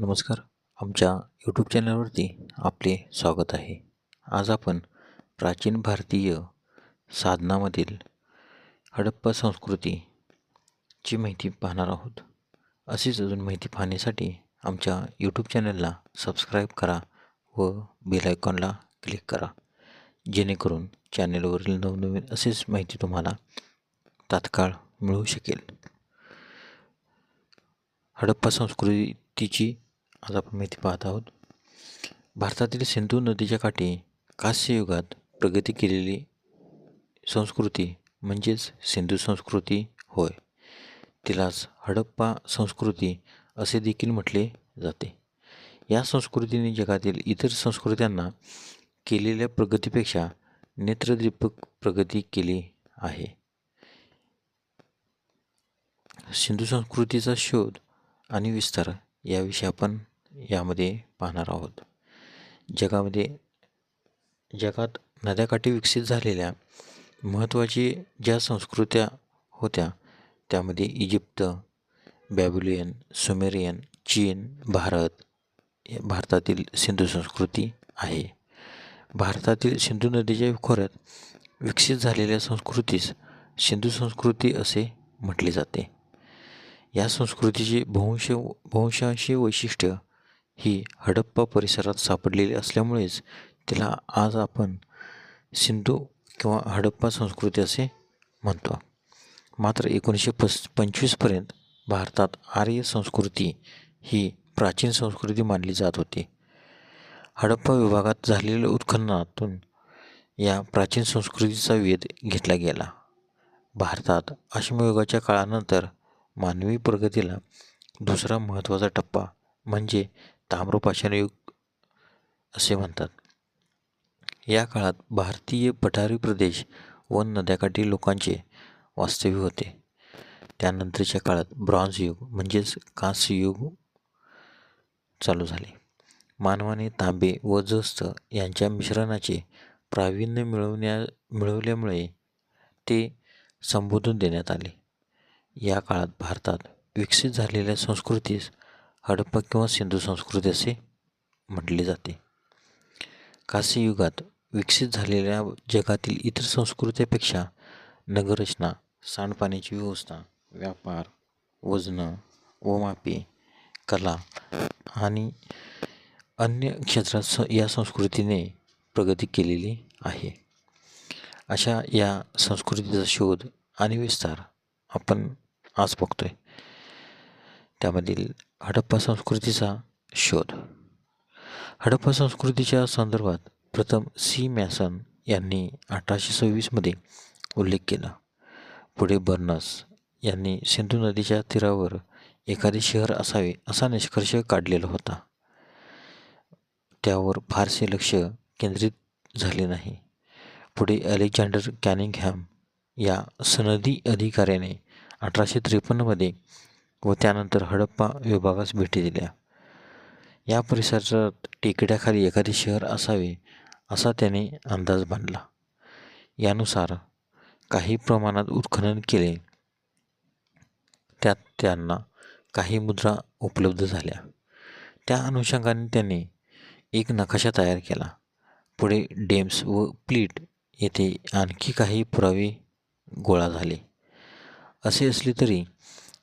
नमस्कार. आमच्या यूट्यूब चॅनलवरती आपले स्वागत आहे. आज आपण प्राचीन भारतीय साधनामधील हडप्पा संस्कृतीची माहिती पाहणार आहोत. अशीच अजून माहिती पाहण्यासाठी आमच्या यूट्यूब चॅनलला सबस्क्राईब करा व बेल आयकॉनला क्लिक करा. जेणेकरून चॅनलवरील नवनवीन असेच माहिती तुम्हाला तात्काळ मिळू शकेल. हडप्पा संस्कृतीची आज आपण माहिती पाहत आहोत. भारतातील सिंधू नदीच्या काठी कास्ययुगात प्रगती केलेली संस्कृती म्हणजेच सिंधू संस्कृती होय. तिलाच हडप्पा संस्कृती असे देखील म्हटले जाते. या संस्कृतीने जगातील इतर संस्कृत्यांना केलेल्या प्रगतीपेक्षा नेत्रदीपक प्रगती केली आहे. सिंधू संस्कृतीचा शोध आणि विस्तार याविषयी आपण यामध्ये पाहणार आहोत. जगामध्ये जगात नद्याकाठी विकसित झालेल्या महत्त्वाची ज्या संस्कृत्या होत्या त्यामध्ये इजिप्त बॅबुलियन सुमेरियन चीन भारत भारतातील सिंधू संस्कृती आहे. भारतातील सिंधू नदीच्या खोऱ्यात विकसित झालेल्या संस्कृतीस सिंधू संस्कृती असे म्हटले जाते. या संस्कृतीची बहुंश बहुंशांशी वैशिष्ट्य ही हडप्पा परिसरात सापडलेली असल्यामुळेच तिला आज आपण सिंधू किंवा हडप्पा संस्कृती असे म्हणतो. मात्र एकोणीसशे पस पंचवीसपर्यंत भारतात आर्य संस्कृती ही प्राचीन संस्कृती मानली जात होती. हडप्पा विभागात झालेल्या उत्खननातून या प्राचीन संस्कृतीचा वेध घेतला गेला. भारतात अश्मयुगाच्या काळानंतर मानवी प्रगतीला दुसरा महत्त्वाचा टप्पा म्हणजे ताम्रपाषाणयुग असे म्हणतात. या काळात भारतीय पठारी प्रदेश व नद्याकाठी लोकांचे वास्तव्य होते. त्यानंतरच्या काळात ब्रॉन्झ युग म्हणजेच कांस्य युग चालू झाले. मानवाने तांबे व जस्त यांच्या मिश्रणाचे प्रावीण्य मिळवण्या मिळवल्यामुळे ते संबोधून देण्यात आले. या काळात भारतात विकसित झालेल्या संस्कृतीस हडप्पा किंवा सिंधू संस्कृती असे म्हटले जाते. कांस्य युगात विकसित झालेल्या जगातील इतर संस्कृतीपेक्षा नगररचना सांडपाण्याची व्यवस्था व्यापार वजनं व मापे कला आणि अन्य क्षेत्रात स या संस्कृतीने प्रगती केलेली आहे. अशा या संस्कृतीचा शोध आणि विस्तार आपण आज बघतो आहे त्यामधील हडप्पा संस्कृतीचा शोध. हडप्पा संस्कृतीच्या संदर्भात प्रथम सी मॅसन यांनी अठराशे सव्वीसमध्ये उल्लेख केला. पुढे बर्नस यांनी सिंधू नदीच्या तीरावर एखादे शहर असावे असा निष्कर्ष काढलेला होता. त्यावर फारसे लक्ष केंद्रित झाले नाही. पुढे अलेक्झांडर कॅनिंगहॅम या सनदी अधिकाऱ्याने अठराशे त्रेपन्नमध्ये व त्यानंतर हडप्पा विभागास भेटी दिल्या. या परिसरात टेकड्याखाली एखादे शहर असावे असा त्याने अंदाज बांधला. यानुसार काही प्रमाणात उत्खनन केले. त्यात त्यांना काही मुद्रा उपलब्ध झाल्या. त्या अनुषंगाने त्यांनी एक नकाशा तयार केला. पुढे डेम्स व प्लीट येथे आणखी काही पुरावे गोळा झाले. असे असले तरी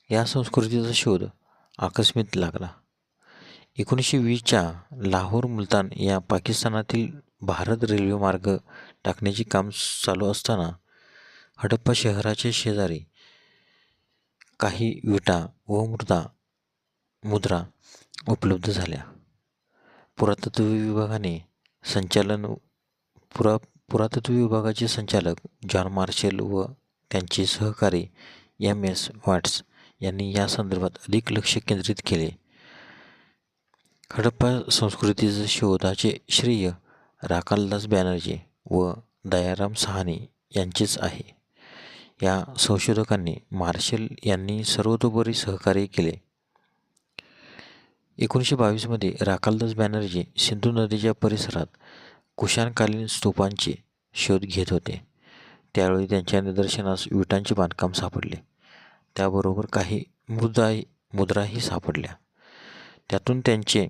या संस्कृतीचा शोध आकस्मित लागला. एकोणीसशे वीसच्या लाहोर मुलतान या पाकिस्तानातील भारत रेल्वे मार्ग टाकण्याचे काम चालू असताना हडप्पा शहराच्या शेजारी काही विटा व मृदा मुद्रा उपलब्ध झाल्या. पुरातत्व विभागाने संचालन पुरा पुरातत्व विभागाचे संचालक जॉन मार्शल व त्यांचे सहकारी एम एस वॉट्स यांनी या संदर्भात अधिक लक्ष केंद्रित केले. हडप्पा संस्कृतीचे शोधाचे श्रेय राकालदास बॅनर्जी व दयाराम सहानी यांचेच आहे. या संशोधकांनी मार्शल यांनी सर्वतोपरी सहकार्य केले. एकोणीसशे बावीसमध्ये राकालदास बॅनर्जी सिंधू नदीच्या परिसरात कुशाणकालीन स्तूपांचे शोध घेत होते. त्यावेळी त्यांच्या निदर्शनास विटांचे बांधकाम सापडले. त्याबरोबर काही मृदा मुद्राही सापडल्या. त्यातून त्यांचे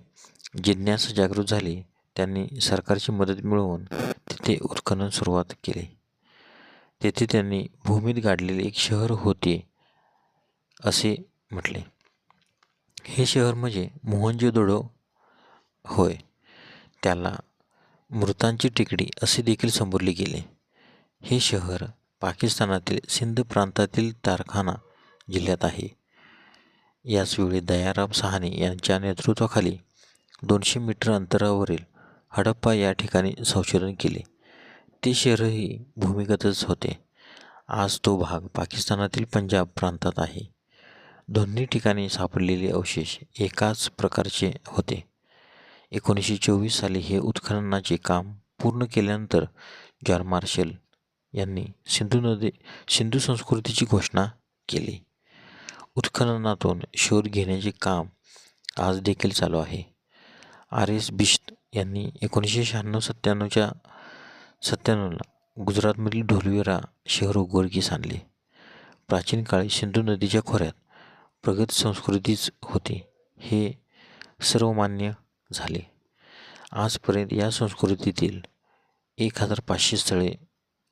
जिज्ञासा जागृत झाली. त्यांनी सरकारची मदत मिळवून तिथे उत्खनन सुरुवात केली. तेथे त्यांनी भूमीत गाडलेले एक शहर होते असे म्हटले. हे शहर म्हणजे मोहनजोदडो होय. त्याला मृतांची टेकडी असे देखील संबोधले गेले. हे शहर पाकिस्तानातील सिंध प्रांतातील तारखाना जिल्ह्यात आहे. याचवेळी दयाराम सहानी यांच्या नेतृत्वाखाली दोनशे मीटर अंतरावरील हडप्पा या ठिकाणी संशोधन केले. ते शहरही भूमिगतच होते. आज तो भाग पाकिस्तानातील पंजाब प्रांतात आहे. दोन्ही ठिकाणी सापडलेले अवशेष एकाच प्रकारचे होते. एकोणीसशे चोवीस साली हे उत्खननाचे काम पूर्ण केल्यानंतर जॉन मार्शल यांनी सिंधू नदी सिंधू संस्कृतीची घोषणा केली. उत्खननातून शोध घेण्याचे काम आज देखील चालू आहे. आर. एस. बिश्त यांनी एकोणीसशे शहाण्णव सत्त्याण्णवच्या सत्त्याण्णवला गुजरातमधील ढोलविरा शहर उघडकीस आणले. प्राचीन काळी सिंधू नदीच्या खोऱ्यात प्रगत संस्कृतीच होती. हे सर्वमान्य झाले. आजपर्यंत या संस्कृतीतील एक हजार पाचशे स्थळे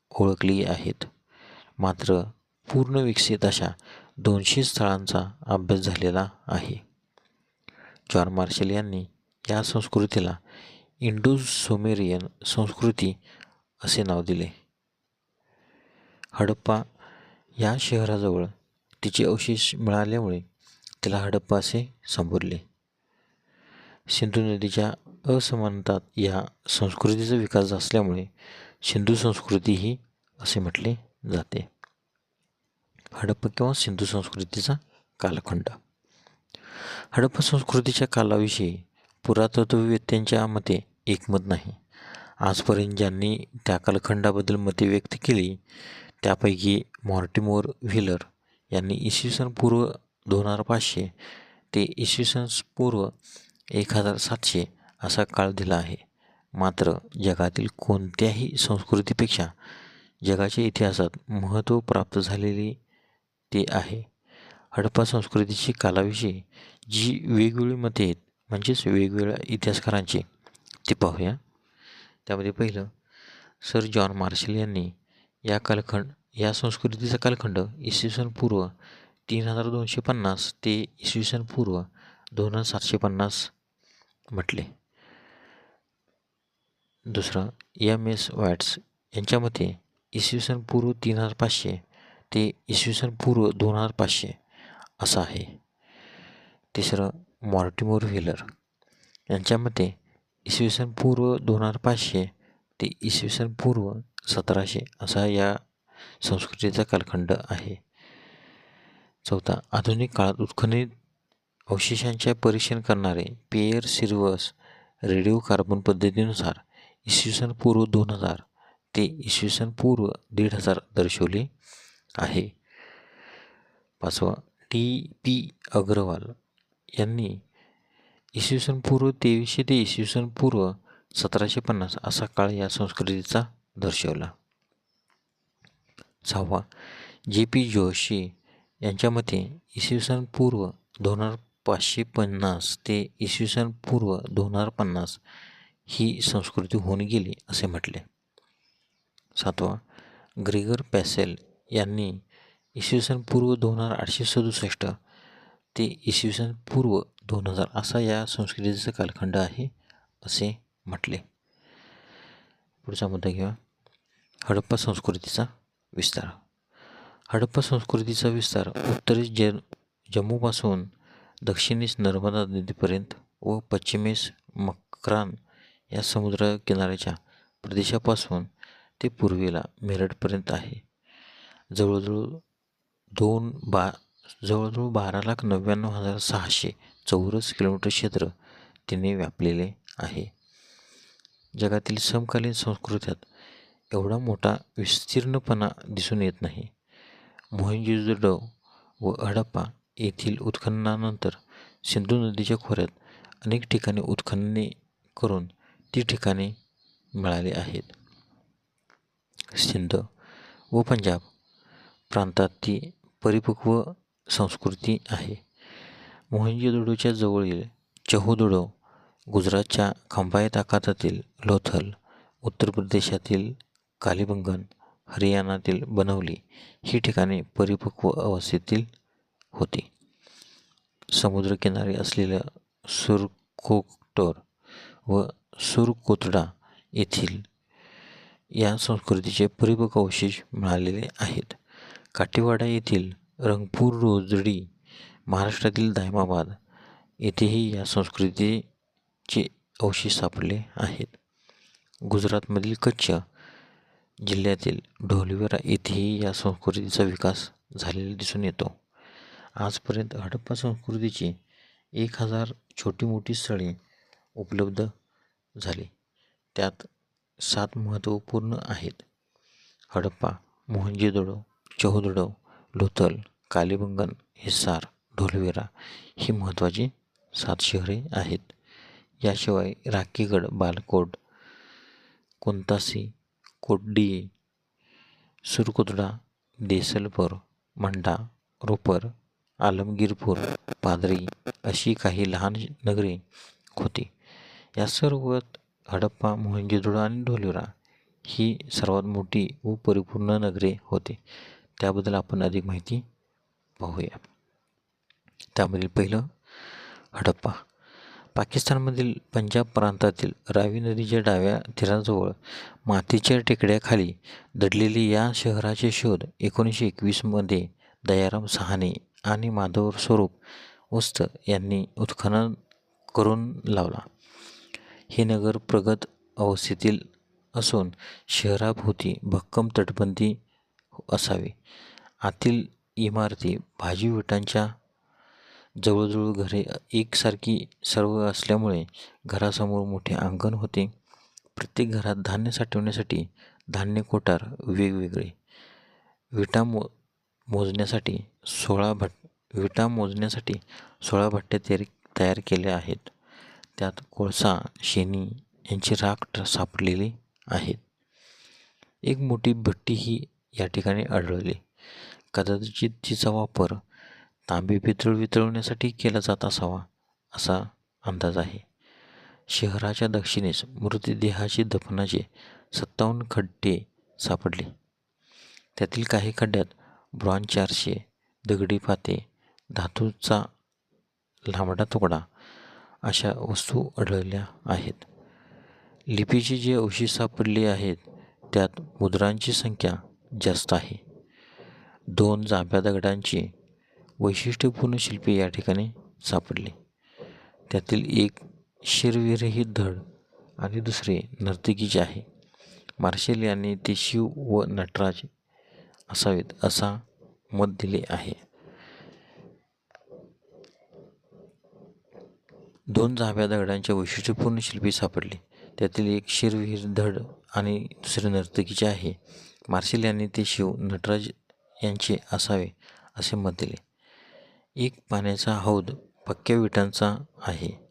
ओळखली आहेत. मात्र पूर्ण विकसित अशा दोनशे स्थळांचा अभ्यास झालेला आहे. जॉन मार्शल यांनी या संस्कृतीला इंडो सोमेरियन संस्कृती असे नाव दिले. हडप्पा या शहराजवळ तिचे अवशेष मिळाल्यामुळे तिला हडप्पा असे संबोधले. सिंधू नदीच्या असमानतात या संस्कृतीचा विकास असल्यामुळे सिंधू संस्कृती ही असे म्हटले जाते. हडप्पा किंवा सिंधू संस्कृतीचा कालखंड. हडप्पा संस्कृतीच्या कालाविषयी पुरातत्ववेत्यांच्या मते एकमत नाही. आजपर्यंत ज्यांनी त्या कालखंडाबद्दल मते व्यक्त केली त्यापैकी मॉर्टिमोर व्हिलर यांनी इसवी सन पूर्व दोन हजार पाचशे ते इसवी सन पूर्व एक हजार सातशे असा काळ दिला आहे. मात्र जगातील कोणत्याही संस्कृतीपेक्षा जगाच्या इतिहासात महत्त्व प्राप्त झालेली ते आहे. हडप्पा संस्कृतीची कालाविषयी जी वेगवेगळी मते आहेत म्हणजेच वेगवेगळ्या इतिहासकारांची ते पाहूया. त्यामध्ये पहिलं सर जॉन मार्शल यांनी या कालखंड या संस्कृतीचा कालखंड इसवी सन पूर्व तीन हजार दोनशे पन्नास ते इसवी सन पूर्व दोन हजार सातशे पन्नास म्हटले. दुसरं एम एस वॅट्स यांच्या मते इसवी सन पूर्व तीन हजार पाचशे ते इसवी सन पूर्व दोन हजार पाचशे असं आहे. तिसरं मॉर्टिमोर व्हिलर. यांच्या मते इसवी सन पूर्व दोन हजार पाचशे ते इसवी सन पूर्व सतराशे असा या संस्कृतीचा कालखंड आहे. चौथा आधुनिक काळात उत्खनित अवशेषांचे परीक्षण करणारे पेयर सिर्वस रेडिओ कार्बन पद्धतीनुसार इसवी सन पूर्व दोन हजार ते इसवी सन पूर्व दीड हजार दर्शवले. आहे. पाचवा डी. पी. अग्रवाल यांनी इसवी सन पूर्व तेवीसशे ते इसवी सन पूर्व सतराशे पन्नास असा काळ या संस्कृतीचा दर्शवला. सहावा जे. पी. जोशी यांच्या मते इसवी सन पूर्व दोन हजार पाचशे पन्नास ते इसवी सन पूर्व दोन हजार पन्नास ही संस्कृती होऊन गेली असे म्हटले. सातवा ग्रेगर पॅसेल यांनी इसवी सन पूर्व दोन हजार आठशे सदुसष्ट ते इसवी सन पूर्व दोन हजार असा या संस्कृतीचा कालखंड आहे असे म्हटले. पुढचा मुद्दा घेऊया. हडप्पा संस्कृतीचा विस्तार. हडप्पा संस्कृतीचा विस्तार उत्तरेस ज जम्मूपासून दक्षिणेस नर्मदा नदीपर्यंत व पश्चिमेस मक्रान या समुद्र किनाऱ्याच्या प्रदेशापासून ते पूर्वेला मेरठपर्यंत आहे. जवळजवळ दोन बा जवळजवळ बारा लाख नव्याण्णव हजार सहाशे चौरस किलोमीटर क्षेत्र तिने व्यापलेले आहे. जगातील समकालीन संस्कृत्यात एवढा मोठा विस्तीर्णपणा दिसून येत नाही. मोहिंजोदडो व हडप्पा येथील उत्खननानंतर सिंधू नदीच्या खोऱ्यात अनेक ठिकाणी उत्खनने करून ती ठिकाणे मिळाली आहेत. सिंध व पंजाब प्रांतात ती परिपक्व संस्कृती आहे. मोहिंजोदडोच्या जवळील चहुदुडो गुजरातच्या खंबायत ताकातातील लोथल उत्तर प्रदेशातील कालीबंगन हरियाणातील बनवली ही ठिकाणे परिपक्व अवस्थेतील होती. समुद्रकिनारी असलेल्या सुरकोटोर व सुरकोतडा येथील या संस्कृतीचे परिपक्व अवशेष मिळालेले आहेत. काटेवाडा येथील रंगपूर रोजडी महाराष्ट्रातील दायमाबाद येथेही या संस्कृतीचे अवशेष सापडले आहेत. गुजरातमधील कच्छ जिल्ह्यातील ढोलवेरा येथेही या संस्कृतीचा विकास झालेला दिसून येतो. आजपर्यंत हडप्पा संस्कृतीची एक हजार छोटी मोठी स्थळे उपलब्ध झाली. त्यात सात महत्त्वपूर्ण आहेत. हडप्पा मोहनजेदोडो चौदडो लोथल कालीबंगन हिसार ढोलवेरा ही महत्त्वाची सात शहरे आहेत. याशिवाय राखीगड बालकोट कोंतासी कोड्डी सुरकुतडा देसलपूर मंडा रोपर आलमगीरपूर पादरी अशी काही लहान नगरे होती. या सर्वात हडप्पा मोहंजेदुडो आणि ढोलेरा ही सर्वात मोठी व परिपूर्ण नगरे होती. त्याबद्दल आपण अधिक माहिती पाहूया. त्यामधील पहिलं हडप्पा. पाकिस्तानमधील पंजाब प्रांतातील रावी नदीच्या डाव्या तीराजवळ मातीच्या टेकड्याखाली दडलेली या शहराचे शोध एकोणीसशे एकवीसमध्ये दयाराम सहाने आणि माधव स्वरूप वस्त यांनी उत्खनन करून लावला. हे नगर प्रगत अवस्थेतील असून शहराभोवती भक्कम तटबंदी असावी. आतील इमारती भाजी विटांच्या जवळजवळ घरे एकसारखी सर्व असल्यामुळे घरासमोर मोठे अंगण होते. प्रत्येक घरात धान्य साठवण्यासाठी धान्य कोठार वेगवेगळे. विटा मो मोजण्यासाठी सोळा भट विटा मोजण्यासाठी सोळा भट्ट्या तयार तयार केल्या आहेत. त्यात कोळसा शेणी यांची राख सापडलेली आहेत. एक मोठी भट्टी ही या ठिकाणी आढळले. कदाचित तिचा वापर तांबे पितळ वितळवण्यासाठी केला जात असावा असा अंदाज आहे. शहराच्या दक्षिणेस मृतदेहाची दफनाचे सत्तावन्न खड्डे सापडले. त्यातील काही खड्ड्यात ब्रॉन्झ चारशे दगडी पाते धातूचा लांबडा तुकडा अशा वस्तू आढळल्या आहेत. लिपीचे जे अवशेष सापडली आहेत त्यात मुद्रांची संख्या जास्त आहे. दोन जांभ्या दगडांची वैशिष्ट्यपूर्ण शिल्पे या ठिकाणी सापडली. त्यातील एक शिरविरहित धड आणि दुसरे नर्तकीचे आहे. मार्शल यांनी ते शिव व नटराज असावेत असा मत दिले आहे. दोन जांभ्या दगडांच्या वैशिष्ट्यपूर्ण शिल्पी सापडली. त्यातील एक शिरविहीर धड आणि दुसरे नर्तकीचे आहे. मार्शल यांनी ते शिव नटराज यांचे असावे असे मत दिले. एक पाण्याचा हौद पक्क्या विटांचा आहे.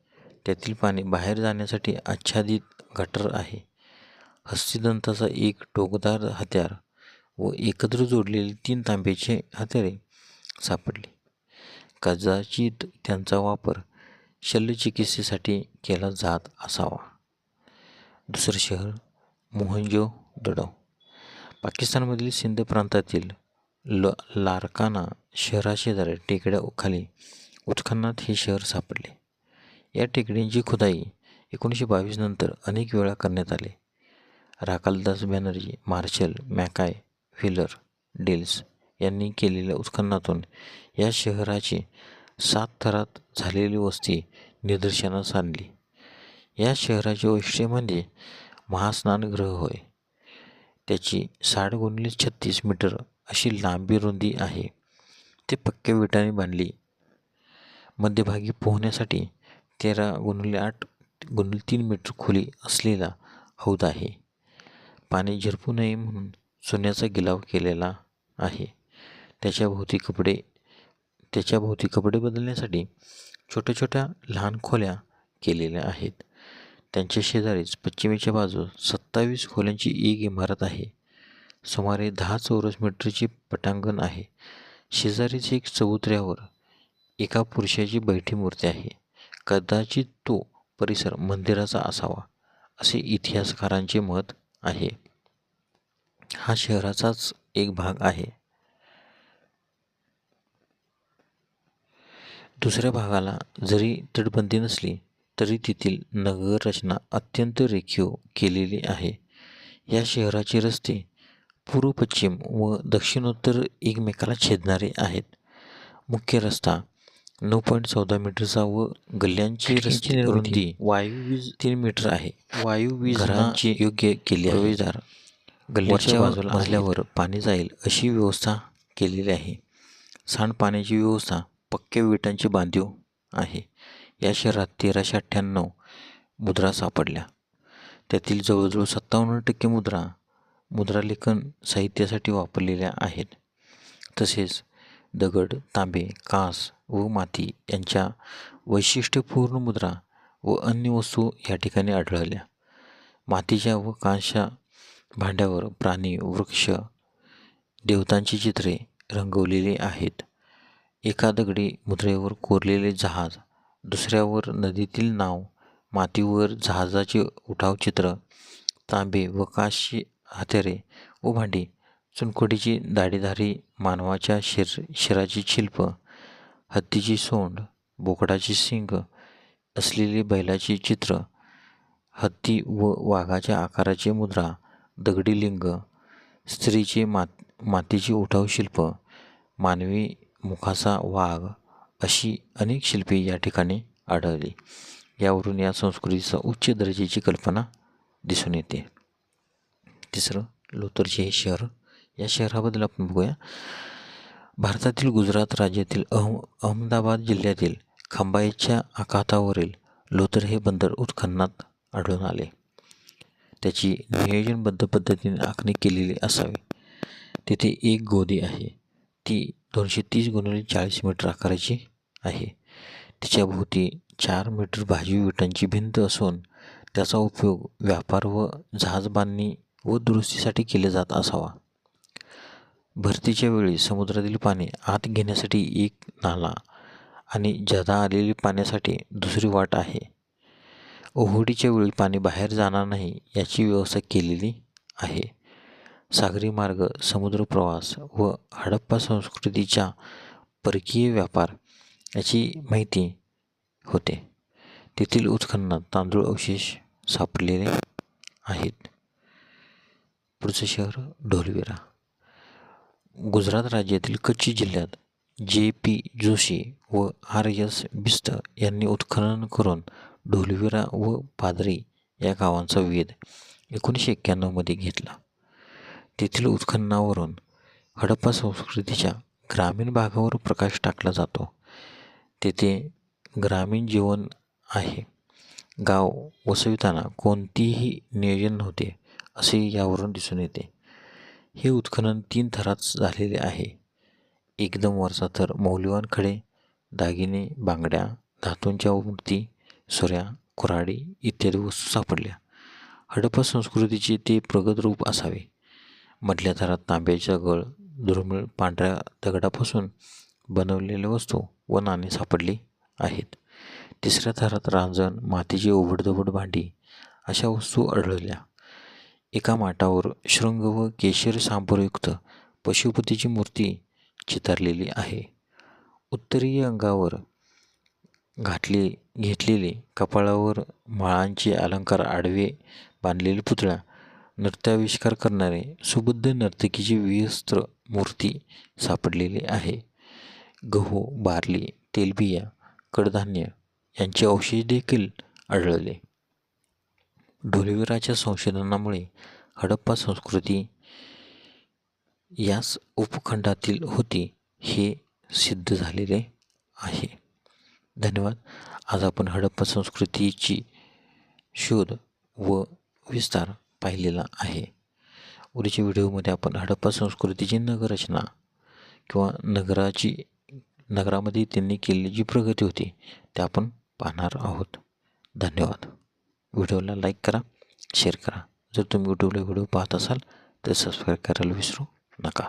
त्यातील पाणी बाहेर जाण्यासाठी आच्छादित गटर आहे. हस्तिदंताचा एक टोकदार हत्यार व एकत्र जोडलेली तीन तांब्याचे हत्यारे सापडले. कदाचित त्यांचा वापर शल्यचिकित्सेसाठी केला जात असावा. दुसरं शहर मोहनजो दडो पाकिस्तानमधील सिंध प्रांतातील ल लारकाना शहराशेजारी टेकड्या खाली उत्खननात हे शहर सापडले. या टेकडींची खुदाई एकोणीसशे बावीस नंतर अनेक वेळा करण्यात आले. Rakhaldas Banerjee Marshall Mackay Wheeler Dales यांनी केलेल्या उत्खननातून या शहराची सात थरात झालेली वस्ती निदर्शनास आणली. या शहराचे वैशिष्ट्य म्हणजे महास्नानगृह होय. त्याची साठ गुणिले छत्तीस मीटर अशी लांबी रुंदी आहे. ते पक्क्या विटाने बांधली. मध्यभागी पोहण्यासाठी तेरा गुणिले आठ गुणिले तीन मीटर खोली असलेला हौद आहे. पाणी झिरपू नये म्हणून सोन्याचा गिलाव केलेला आहे. त्याच्याभोवती कपडे त्याच्याभोवती कपडे बदलण्यासाठी छोट्या छोट्या लहान खोल्या केलेल्या आहेत. त्यांच्या शेजारीच पश्चिमेच्या बाजूस सत्तावीस खोल्यांची एक इमारत आहे. सुमारे दहा चौरस मीटरची पटांगण आहे. शेजारीच एक चबुतऱ्यावर एका पुरुषाची बैठी मूर्ती आहे. कदाचित तो परिसर मंदिराचा असावा असे इतिहासकारांचे मत आहे. हा शहराचाच एक भाग आहे. दुसऱ्या भागाला जरी तटबंदी नसली तरी तेथील नगररचना अत्यंत रेखीव केलेली आहे. या शहराचे रस्ते पूर्व पश्चिम व दक्षिणोत्तर एकमेकाला छेदणारे आहेत. मुख्य रस्ता नऊ पॉईंट चौदा मीटरचा व गल्ल्यांची रस्ते रुंदी वायू वीज तीन मीटर आहे. वायू वीज घरांची योग्य केली प्रवेशद्वार. गल्ल्याच्या बाजूला मजल्यावर पाणी जाईल अशी व्यवस्था केलेली आहे. सांडपाण्याची व्यवस्था पक्क्या विटांची बांधीव आहे. या शहरात तेराशे अठ्ठ्याण्णव मुद्रा सापडल्या. त्यातील जवळजवळ सत्तावन्न टक्के मुद्रा मुद्रालेखन साहित्यासाठी वापरलेल्या आहेत. तसेच दगड तांबे कास व माती यांच्या वैशिष्ट्यपूर्ण मुद्रा व अन्य वस्तू या ठिकाणी आढळल्या. मातीच्या व कांशा भांड्यावर प्राणी वृक्ष देवतांची चित्रे रंगवलेली आहेत. एका दगडी मुद्रेवर कोरलेले जहाज दुसऱ्यावर नदीतील नाव मातीवर जहाजाचे उठाव चित्र तांबे व काशी हातेरे व भांडी चुनखडीची दाढीधारी मानवाच्या शिर शिराची शिल्प हत्तीची सोंड बोकडाची शिंग असलेली बैलाची चित्र हत्ती व वाघाच्या आकाराचे मुद्रा दगडी लिंग स्त्रीचे मात मातीची उठाव शिल्प मानवी मुखाचा वाघ अशी अनेक शिल्पे या ठिकाणी आढळली. यावरून या संस्कृतीचा उच्च दर्जाची कल्पना दिसून येते. तिसरं लोतरचे हे शहर. या शहराबद्दल आपण बघूया. भारतातील गुजरात राज्यातील अहम अहमदाबाद जिल्ह्यातील खंबाईच्या आखातावरील लोतर हे बंदर उत्खननात आढळून आले. त्याची नियोजनबद्ध पद्धतीने आखणी केलेली असावी. तेथे एक गोदी आहे. ती दोनशे तीस गुणिले चाळीस मीटर आकाराची आहे. तिच्या भोवती चार मीटर भाजी विटांची भिंत असून त्याचा उपयोग व्यापार व जहाज बांधणी व दुरुस्तीसाठी केले जात असावा. भरतीच्या वेळी समुद्रातील पाणी आत घेण्यासाठी एक नाला आणि जदा आलेली पाण्यासाठी दुसरी वाट आहे. ओहोडीच्या वेळी पाणी बाहेर जाणार नाही याची व्यवस्था केलेली आहे. सागरी मार्ग समुद्र प्रवास व हडप्पा संस्कृतीच्या परकीय व्यापार याची माहिती होते. तेथील उत्खननात तांदूळ अवशेष सापडलेले आहेत. पुढचं शहर ढोलविरा. गुजरात राज्यातील कच्छ जिल्ह्यात जे पी जोशी व आर एस बिस्त यांनी उत्खनन करून ढोलविरा व पादरी या गावांचा वेध एकोणीसशे एक्क्याण्णवमध्ये घेतला. तेथील उत्खननावरून हडप्पा संस्कृतीच्या ग्रामीण भागावर प्रकाश टाकला जातो. तेथे ग्रामीण जीवन आहे. गाव वसविताना कोणतीही नियोजन नव्हते असे यावरून दिसून येते. हे उत्खनन तीन थरात झालेले आहे. एकदम वरचा थर मौल्यवान खडे दागिने बांगड्या धातूंच्या मूर्ती सुऱ्या कुऱ्हाडी इत्यादी वस्तू सापडल्या. हडप्पा संस्कृतीचे ते प्रगत रूप असावे. मधल्या थरात तांब्याचा गळ दुर्मिळ पांढऱ्या दगडापासून बनवलेल्या वस्तू व नाणी सापडली आहेत. तिसऱ्या थरात रांजण मातीची ओबडधोबड भांडी अशा वस्तू आढळल्या. एका माटावर शृंग व केशर सांबरयुक्त पशुपतीची मूर्ती चितारलेली आहे. उत्तरीय अंगावर घातली घेतलेले कपाळावर माळांचे अलंकार आडवे बांधलेले पुतळ्या नृत्याविष्कार करणारे सुबुद्ध नर्तकीची विस्त्र मूर्ती सापडलेली आहे. गहू बार्ली तेलबिया कडधान्य यांचे अवशेष देखील आढळले. ढोलविराच्या संशोधनामुळे हडप्पा संस्कृती याच उपखंडातील होती हे सिद्ध झालेले आहे. धन्यवाद. आज आपण हडप्पा संस्कृतीची शोध व विस्तार पाहिलेला आहे. उद्याच्या व्हिडिओमध्ये आपण हडप्पा संस्कृतीची नगररचना किंवा नगराची नगरामध्ये त्यांनी केलेली जी प्रगती होती ते आपण पाहणार आहोत. धन्यवाद. व्हिडिओला लाईक करा शेअर करा. जर तुम्ही यूट्यूबला व्हिडिओ पाहत असाल तर सबस्क्राईब करायला विसरू नका.